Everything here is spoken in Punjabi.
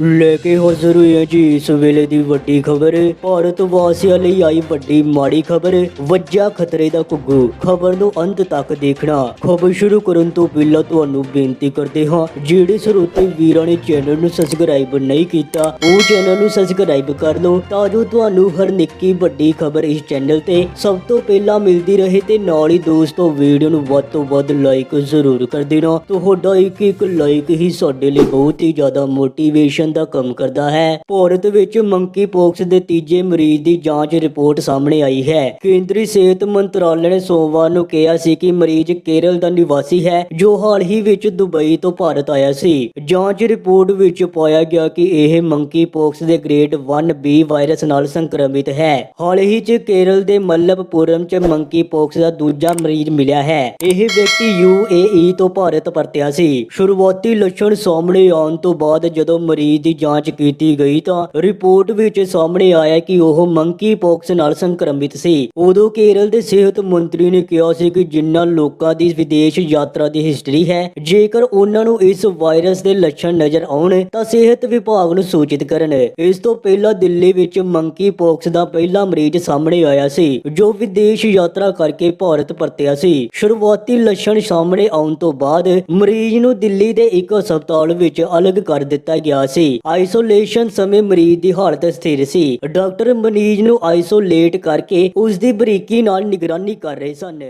ਲੈ ਕੇ ਹਾਜ਼ਰ ਹੋਏ ਹਾਂ ਜੀ, ਇਸ ਵੇਲੇ ਦੀ ਵੱਡੀ ਖਬਰ। ਭਾਰਤ ਵਾਸੀਆਂ ਲਈ ਆਈ ਵੱਡੀ ਮਾੜੀ ਖਬਰ। ਵੱਜਾ ਖਤਰੇ ਦਾ ਘੁੱਗੂ। ਖਬਰ ਨੂੰ ਅੰਤ ਤੱਕ ਦੇਖਣਾ। ਖਬਰ ਸ਼ੁਰੂ ਕਰਨ ਤੋਂ ਪਹਿਲਾਂ ਤੁਹਾਨੂੰ ਬੇਨਤੀ ਕਰਦੇ ਹਾਂ, ਜਿਹੜੇ ਸਰੋਤੇ ਵੀਰਾਂ ਨੇ ਚੈਨਲ ਨੂੰ ਸਬਸਕ੍ਰਾਈਬ ਨਹੀਂ ਕੀਤਾ, ਉਹ ਚੈਨਲ ਨੂੰ ਸਬਸਕ੍ਰਾਈਬ ਕਰ ਲਓ, ਤਾਂ ਜੋ ਤੁਹਾਨੂੰ ਹਰ ਨਿੱਕੀ ਵੱਡੀ ਖਬਰ ਇਸ ਚੈਨਲ ਤੇ ਸਭ ਤੋਂ ਪਹਿਲਾਂ ਮਿਲਦੀ ਰਹੇ ਤੇ ਨਾਲ ਹੀ ਦੋਸਤੋ, ਵੀਡੀਓ ਨੂੰ ਵੱਧ ਤੋਂ ਵੱਧ ਲਾਈਕ ਜ਼ਰੂਰ ਕਰ ਦੇਣਾ। ਤੁਹਾਡਾ ਇੱਕ ਇੱਕ ਲਾਈਕ ਹੀ ਸਾਡੇ ਲਈ ਬਹੁਤ ਹੀ ਜ਼ਿਆਦਾ ਮੋਟੀਵੇਸ਼ਨ ਦਾ ਕੰਮ ਕਰਦਾ ਹੈ। ਭਾਰਤ ਵਿੱਚ ਮੰਕੀ ਪੋਕਸ ਦੇ ਤੀਜੇ ਮਰੀਜ਼ ਦੀ ਜਾਂਚ ਰਿਪੋਰਟ ਸਾਹਮਣੇ ਆਈ ਹੈ। ਕੇਂਦਰੀ ਸਿਹਤ ਮੰਤਰਾਲੇ ਨੇ ਸੋਮਵਾਰ ਨੂੰ ਕਿਹਾ ਸੀ ਕਿ ਮਰੀਜ਼ ਕੇਰਲ ਦਾ ਨਿਵਾਸੀ ਹੈ, ਜੋ ਹਾਲ ਹੀ ਵਿੱਚ ਦੁਬਈ ਤੋਂ ਭਾਰਤ ਆਇਆ ਸੀ। ਜਾਂਚ ਰਿਪੋਰਟ ਵਿੱਚ ਪਾਇਆ ਗਿਆ ਕਿ ਇਹ ਮੰਕੀ ਪੋਕਸ ਦੇ ਗ੍ਰੇਡ 1B ਵਾਇਰਸ ਨਾਲ ਸੰਕਰਮਿਤ ਹੈ। ਹਾਲ ਹੀ 'ਚ ਕੇਰਲ ਦੇ ਮੱਲਬਪੁਰਮ 'ਚ ਮੰਕੀ ਪੋਕਸ ਦਾ ਦੂਜਾ ਮਰੀਜ਼ ਮਿਲਿਆ ਹੈ। ਇਹ ਵਿਅਕਤੀ UAE ਤੋਂ ਭਾਰਤ ਪਰਤਿਆ ਸੀ। ਸ਼ੁਰੂਆਤੀ ਲੱਛਣ ਸਾਹਮਣੇ ਆਉਣ ਤੋਂ ਬਾਅਦ ਜਦੋਂ ਮਰੀਜ਼ ਦੀ ਜਾਂਚ ਕੀਤੀ ਗਈ ਤਾਂ ਰਿਪੋਰਟ ਵਿੱਚ ਸਾਹਮਣੇ ਆਇਆ ਕਿ ਉਹ ਮੰਕੀ ਪੋਕਸ ਨਾਲ ਸੰਕਰਮਿਤ ਸੀ। ਉਦੋਂ ਕੇਰਲ ਦੇ ਸਿਹਤ ਮੰਤਰੀ ਨੇ ਕਿਹਾ ਸੀ ਕਿ ਜਿਨ੍ਹਾਂ ਲੋਕਾਂ ਦੀ ਵਿਦੇਸ਼ ਯਾਤਰਾ ਦੀ ਹਿਸਟਰੀ ਹੈ, ਜੇਕਰ ਉਹਨਾਂ ਨੂੰ ਇਸ ਵਾਇਰਸ ਦੇ ਲੱਛਣ ਨਜ਼ਰ ਆਉਣ, ਤਾਂ ਸਿਹਤ ਵਿਭਾਗ ਨੂੰ ਸੂਚਿਤ ਕਰਨ। ਇਸ ਤੋਂ ਪਹਿਲਾਂ ਦਿੱਲੀ ਵਿੱਚ ਮੰਕੀ ਪੋਕਸ ਦਾ ਪਹਿਲਾ ਮਰੀਜ਼ ਸਾਹਮਣੇ ਆਇਆ ਸੀ, ਜੋ ਵਿਦੇਸ਼ ਯਾਤਰਾ ਕਰਕੇ ਭਾਰਤ ਪਰਤਿਆ ਸੀ। ਸ਼ੁਰੂਆਤੀ ਲੱਛਣ ਸਾਹਮਣੇ ਆਉਣ ਤੋਂ ਬਾਅਦ ਮਰੀਜ਼ ਨੂੰ ਦਿੱਲੀ ਦੇ ਇੱਕ ਹਸਪਤਾਲ ਵਿੱਚ ਅਲੱਗ ਕਰ ਦਿੱਤਾ ਗਿਆ ਸੀ। ਆਈਸੋਲੇਸ਼ਨ ਸਮੇਂ ਮਰੀਜ਼ ਦੀ ਹਾਲਤ ਸਥਿਰ ਸੀ। ਡਾਕਟਰ ਮਨੀਜ ਨੂੰ ਆਈਸੋਲੇਟ ਕਰਕੇ ਉਸ ਦੀ ਬਰੀਕੀ ਨਾਲ ਨਿਗਰਾਨੀ ਕਰ ਰਹੇ ਸਨ।